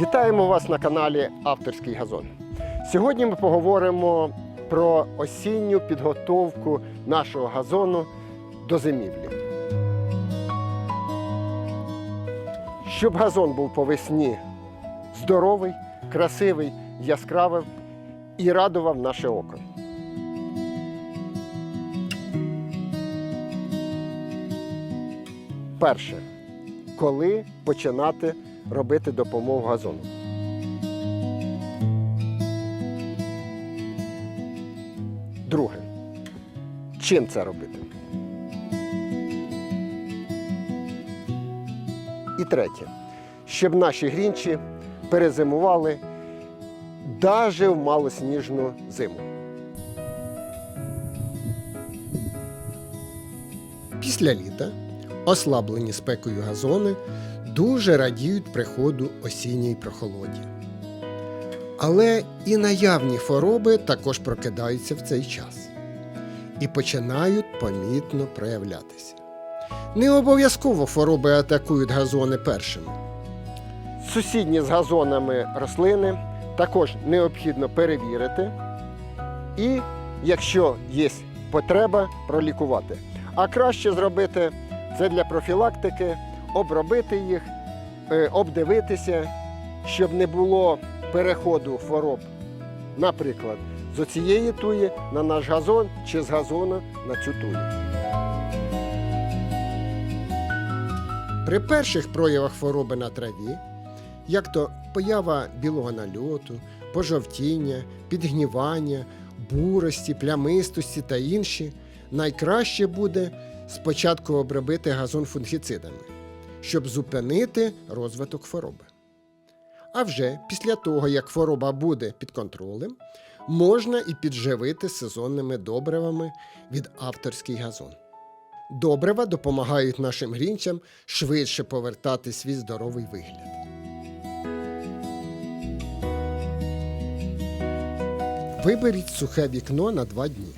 Вітаємо вас на каналі Авторський газон. Сьогодні ми поговоримо про осінню підготовку нашого газону до зимівлі. Щоб газон був по весні здоровий, красивий, яскравий і радував наше око. Перше, коли починати робити допомогу газону. Друге. Чим це робити? І третє. Щоб наші грінчі перезимували навіть в малосніжну зиму. Після літа ослаблені спекою газони дуже радіють приходу осінньої прохолоді. Але і наявні хвороби також прокидаються в цей час і починають помітно проявлятися. Не обов'язково хвороби атакують газони першими. Сусідні з газонами рослини також необхідно перевірити і, якщо є потреба, пролікувати. А краще зробити це для профілактики, обробити їх, е, обдивитися, щоб не було переходу хвороб, наприклад, з оцієї туї на наш газон чи з газону на цю тую. При перших проявах хвороби на траві, як то поява білого нальоту, пожовтіння, підгнівання, бурості, плямистості та інші, найкраще буде спочатку обробити газон фунгіцидами, щоб зупинити розвиток хвороби. А вже після того, як хвороба буде під контролем, можна і підживити сезонними добривами від авторський газон. Добрива допомагають нашим грінчам швидше повертати свій здоровий вигляд. Виберіть сухе вікно на 2 дні.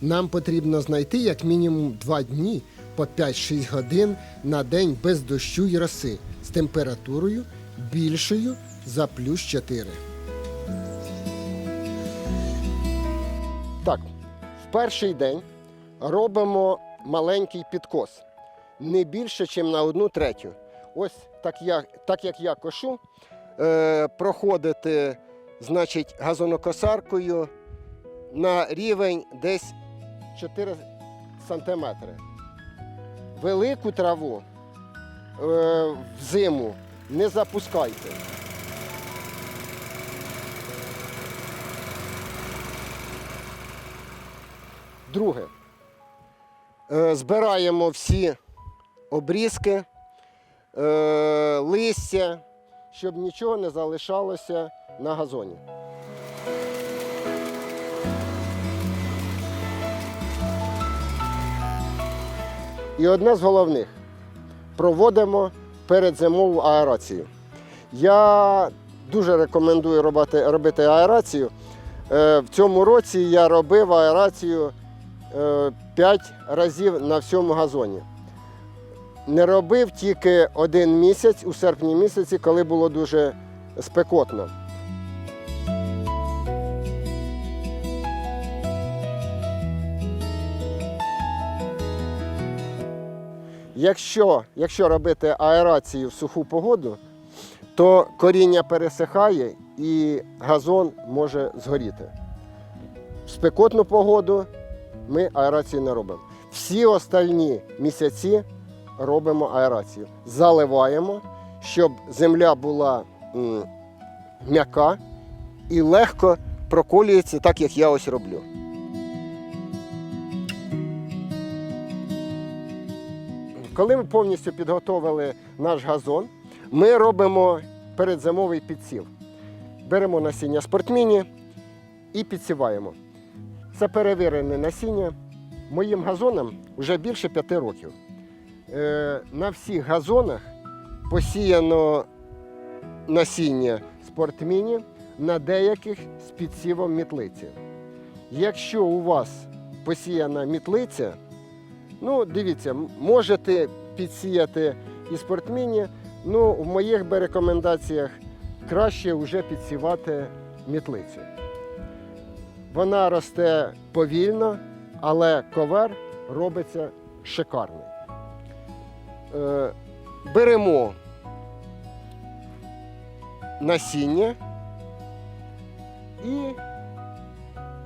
Нам потрібно знайти як мінімум 2 дні по 5-6 годин на день без дощу й роси з температурою більшою за плюс 4. Так, в перший день робимо маленький підкос. Не більше, ніж на одну третю. Ось так, я, так як я кошу, е, проходити значить, газонокосаркою на рівень десь 4 сантиметри. Велику траву е, взиму не запускайте. Друге. Е, збираємо всі обрізки, е, листя, щоб нічого не залишалося на газоні. І одне з головних проводимо передзимову аерацію. Я дуже рекомендую робити, робити аерацію. Е, В цьому році я робив аерацію 5 разів на всьому газоні. Не робив тільки один місяць у серпні місяці, коли було дуже спекотно. Якщо, якщо робити аерацію в суху погоду, то коріння пересихає і газон може згоріти. В спекотну погоду ми аерацію не робимо. Всі остальні місяці робимо аерацію. Заливаємо, щоб земля була м'яка і легко проколюється, так як я ось роблю. Коли ми повністю підготовили наш газон, ми робимо передзимовий підсів. Беремо насіння спортміні і підсіваємо. Це перевірене насіння. Моїм газонам вже більше п'яти років. Е, на всіх газонах посіяно насіння спортміні, на деяких з підсівом мітлиці. Якщо у вас посіяна мітлиця, ну дивіться, можете підсіяти і спортміні. Ну, в моїх би рекомендаціях краще вже підсівати мітлицю. Вона росте повільно, але ковер робиться шикарний. Е, беремо насіння і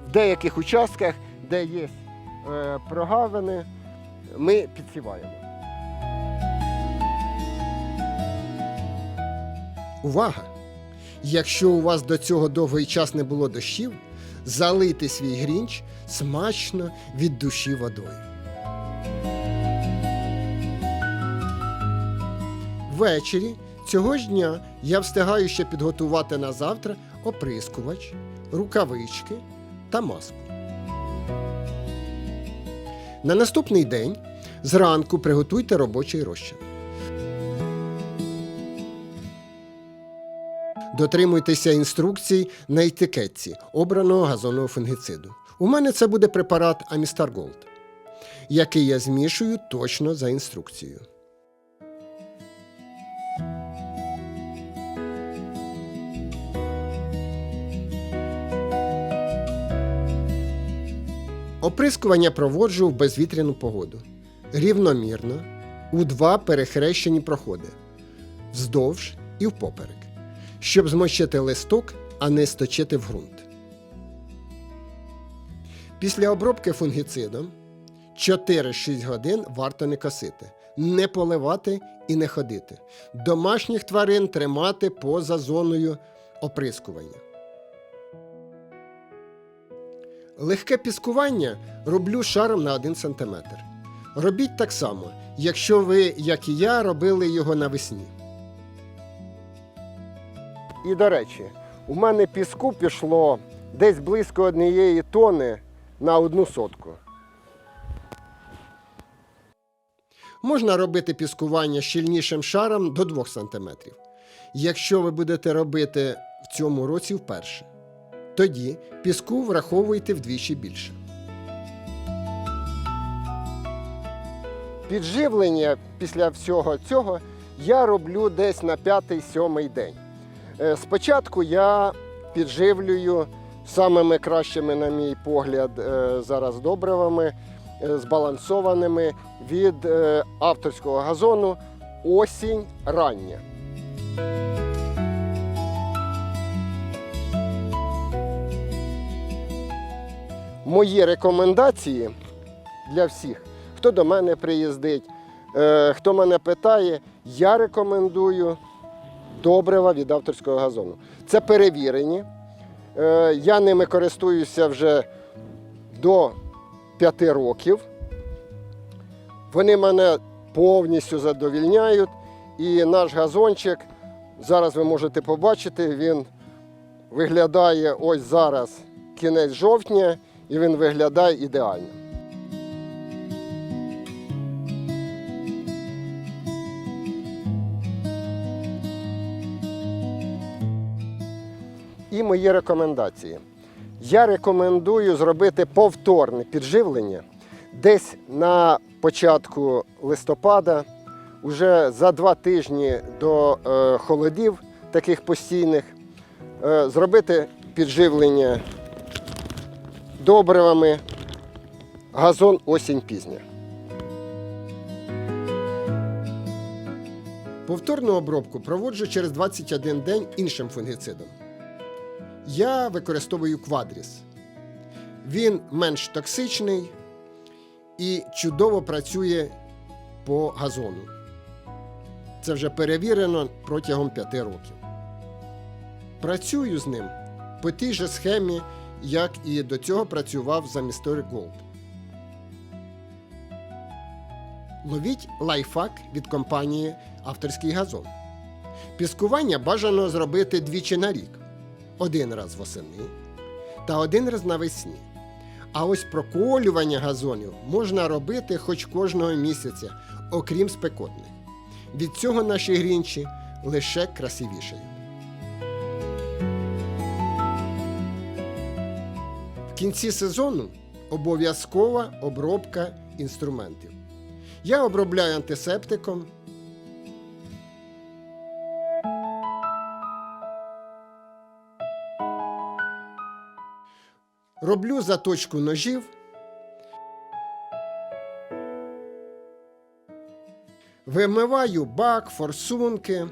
в деяких участках, де є е, прогавини, ми підсіваємо. Увага! Якщо у вас до цього довгий час не було дощів, залийте свій грінч смачно від душі водою. Ввечері цього ж дня я встигаю ще підготувати на завтра оприскувач, рукавички та маску. На наступний день зранку приготуйте робочий розчин. Дотримуйтеся інструкцій на етикетці обраного газонного фунгіциду. У мене це буде препарат Амістар Голд, який я змішую точно за інструкцією. Оприскування проводжу в безвітряну погоду. Рівномірно у два перехрещені проходи вздовж і впоперек, щоб змочити листок, а не сточити в ґрунт. Після обробки фунгіцидом 4-6 годин варто не косити, не поливати і не ходити. Домашніх тварин тримати поза зоною оприскування. Легке піскування роблю шаром на 1 см. Робіть так само, якщо ви, як і я, робили його навесні. І до речі, у мене піску пішло десь близько однієї тони на одну сотку. Можна робити піскування щільнішим шаром до 2 см, якщо ви будете робити в цьому році вперше. Тоді піску враховуйте вдвічі більше. Підживлення після всього цього я роблю десь на 5-7 день. Е, Спочатку я підживлюю самими кращими, на мій погляд, е, зараз добривами, е, збалансованими від авторського газону осінь рання. Мої рекомендації для всіх, хто до мене приїздить, е, хто мене питає, я рекомендую добрива від авторського газону. Це перевірені. Е, Я ними користуюся вже до 5 років. Вони мене повністю задовільняють. І наш газончик, зараз ви можете побачити, він виглядає ось зараз кінець жовтня, і він виглядає ідеально. І мої рекомендації. Я рекомендую зробити повторне підживлення десь на початку листопада, уже за два тижні до е, холодів таких постійних, е, зробити підживлення добривами газон осінь пізня. Повторну обробку проводжу через 21 день іншим фунгіцидом. Я використовую квадріс. Він менш токсичний і чудово працює по газону. Це вже перевірено протягом 5 років. Працюю з ним по тій же схемі, як і до цього працював за Mysteric Gold. Ловіть лайфхак від компанії Авторський газон. Піскування бажано зробити двічі на рік. Один раз восени та один раз навесні. А ось проколювання газонів можна робити хоч кожного місяця, окрім спекотних. Від цього наші грінчі лише красивішають. В кінці сезону обов'язкова обробка інструментів. Я обробляю антисептиком. Роблю заточку ножів. Вимиваю бак, форсунки.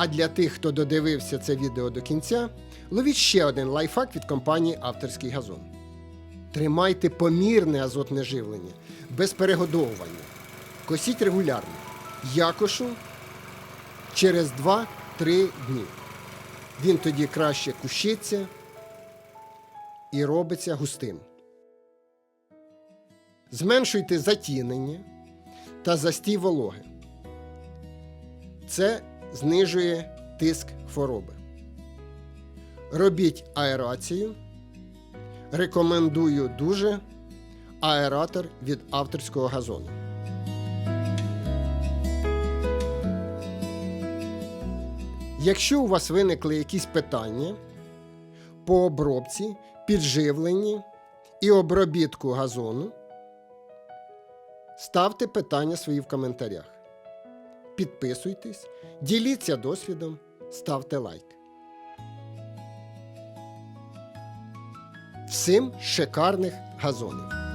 А для тих, хто додивився це відео до кінця, ловіть ще один лайфхак від компанії Авторський газон. Тримайте помірне азотне живлення, без перегодовування. Косіть регулярно. Якошу через 2-3 дні. Він тоді краще кущиться і робиться густим. Зменшуйте затінення та застій вологи. Це знижує тиск хвороби. Робіть аерацію. Рекомендую дуже аератор від авторського газону. Якщо у вас виникли якісь питання по обробці, підживленні і обробітку газону, ставте питання свої в коментарях. Підписуйтесь, діліться досвідом, ставте лайк. Всім шикарних газонів!